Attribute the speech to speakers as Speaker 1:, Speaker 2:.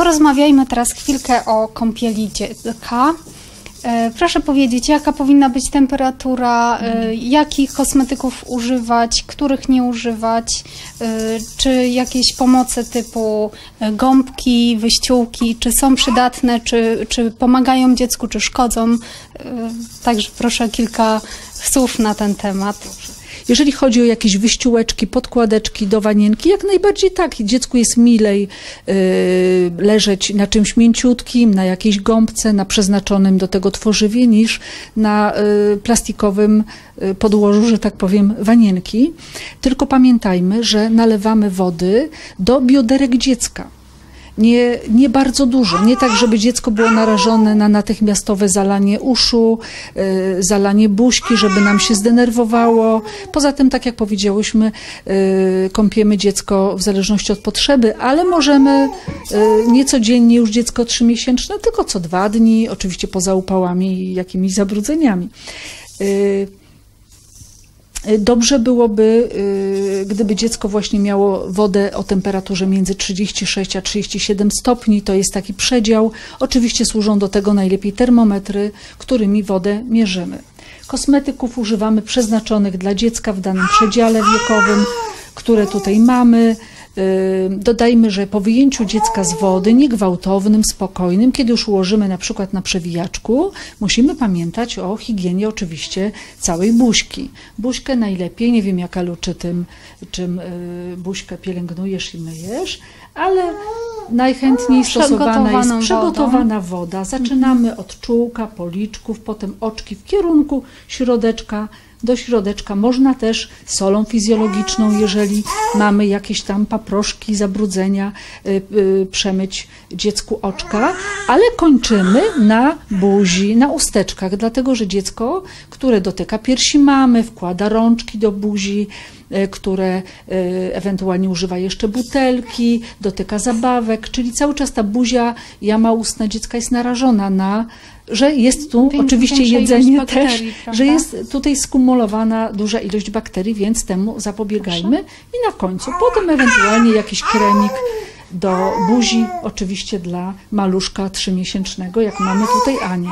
Speaker 1: porozmawiajmy teraz chwilkę o kąpieli dziecka. E, Proszę powiedzieć, jaka powinna być temperatura, e, jakich kosmetyków używać, których nie używać, e, czy jakieś pomoce typu gąbki, wyściółki, czy są przydatne, czy, czy pomagają dziecku, czy szkodzą. Także proszę kilka słów na ten temat.
Speaker 2: Jeżeli chodzi o jakieś wyściółeczki, podkładeczki do wanienki, jak najbardziej tak. Dziecku jest milej y, leżeć na czymś mięciutkim, na jakiejś gąbce, na przeznaczonym do tego tworzywie, niż na y, plastikowym y, podłożu, że tak powiem, wanienki. Tylko pamiętajmy, że nalewamy wody do bioderek dziecka. Nie, nie bardzo dużo, nie tak, żeby dziecko było narażone na natychmiastowe zalanie uszu, y, zalanie buźki, żeby nam się zdenerwowało. Poza tym, tak jak powiedziałyśmy, y, kąpiemy dziecko w zależności od potrzeby, ale możemy y, nie codziennie już dziecko trzymiesięczne, tylko co dwa dni, oczywiście poza upałami i jakimiś zabrudzeniami. Y, Dobrze byłoby, y, gdyby dziecko właśnie miało wodę o temperaturze między 36 a 37 stopni, to jest taki przedział. Oczywiście służą do tego najlepiej termometry, którymi wodę mierzymy. Kosmetyków używamy przeznaczonych dla dziecka w danym przedziale wiekowym, które tutaj mamy. Dodajmy, że po wyjęciu dziecka z wody, niegwałtownym, spokojnym, kiedy już ułożymy na przykład na przewijaczku, musimy pamiętać o higienie oczywiście całej buźki. Buźkę najlepiej, nie wiem jaka Lu, czy tym, czym y, buźkę pielęgnujesz i myjesz, ale najchętniej stosowana jest przygotowana woda. Zaczynamy od czółka, policzków, potem oczki w kierunku środeczka. Do środeczka można też solą fizjologiczną, jeżeli mamy jakieś tam paproszki, zabrudzenia, y, y, przemyć dziecku oczka, ale kończymy na buzi, na usteczkach, dlatego że dziecko, które dotyka piersi mamy, wkłada rączki do buzi, y, które ewentualnie używa jeszcze butelki, dotyka zabawek, czyli cały czas ta buzia, jama ustna dziecka jest narażona na, że jest tu oczywiście jedzenie
Speaker 1: bakterii,
Speaker 2: też,
Speaker 1: prawda?
Speaker 2: że jest tutaj skumulowana duża ilość bakterii, więc temu zapobiegajmy. I na końcu, potem ewentualnie jakiś kremik do buzi, oczywiście dla maluszka trzymiesięcznego, jak mamy tutaj Anię.